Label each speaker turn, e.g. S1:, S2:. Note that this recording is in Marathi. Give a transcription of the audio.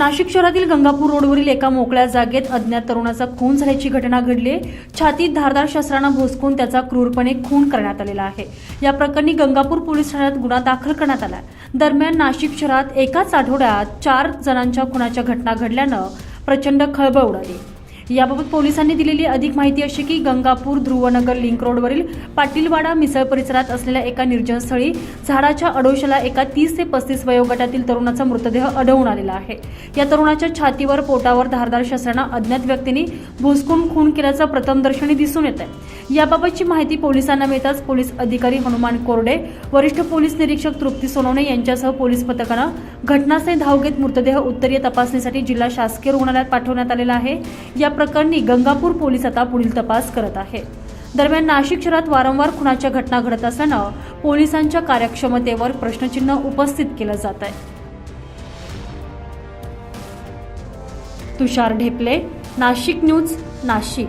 S1: नाशिक शहरातील गंगापूर रोडवरील एका मोकळ्या जागेत अज्ञात तरुणाचा खून झाल्याची घटना घडली. छातीत धारदार शस्त्रानं भोसकून त्याचा क्रूरपणे खून करण्यात आलेला आहे. या प्रकरणी गंगापूर पोलीस ठाण्यात गुन्हा दाखल करण्यात आला. दरम्यान नाशिक शहरात एकाच आठवड्यात चार जणांच्या खुनाच्या घटना घडल्यानं प्रचंड खळबळ उडाली. याबाबत पोलिसांनी दिलेली अधिक माहिती अशी की गंगापूर ध्रुवनगर लिंक रोडवरील पाटीलवाडा मिसळ परिसरात असलेल्या एका निर्जनस्थळी झाडाच्या अडोशाला एका तीस ते पस्तीस वयोगटातील तरुणाचा मृतदेह आढळून आलेला आहे. या तरुणाच्या छातीवर पोटावर धारदार शस्त्रानं अज्ञात व्यक्तींनी भुसकून खून केल्याचं प्रथमदर्शनी दिसून येत आहे याबाबतची माहिती पोलिसांना मिळताच पोलीस अधिकारी हनुमान कोरडे वरिष्ठ पोलीस निरीक्षक तृप्ती सोनवणे यांच्यासह पोलीस पथकानं घटनास्थळी धाव घेत मृतदेह उत्तरीय तपासणीसाठी जिल्हा शासकीय रुग्णालयात पाठवण्यात आलेला आहे. या प्रकरणी गंगापूर पोलीस आता पुढील तपास करत आहे. दरम्यान नाशिक शहरात वारंवार खुनाच्या घटना घडत असल्यानं पोलिसांच्या कार्यक्षमतेवर प्रश्नचिन्ह उपस्थित केलं जात आहे. तुषार ढेपले नाशिक न्यूज नाशिक.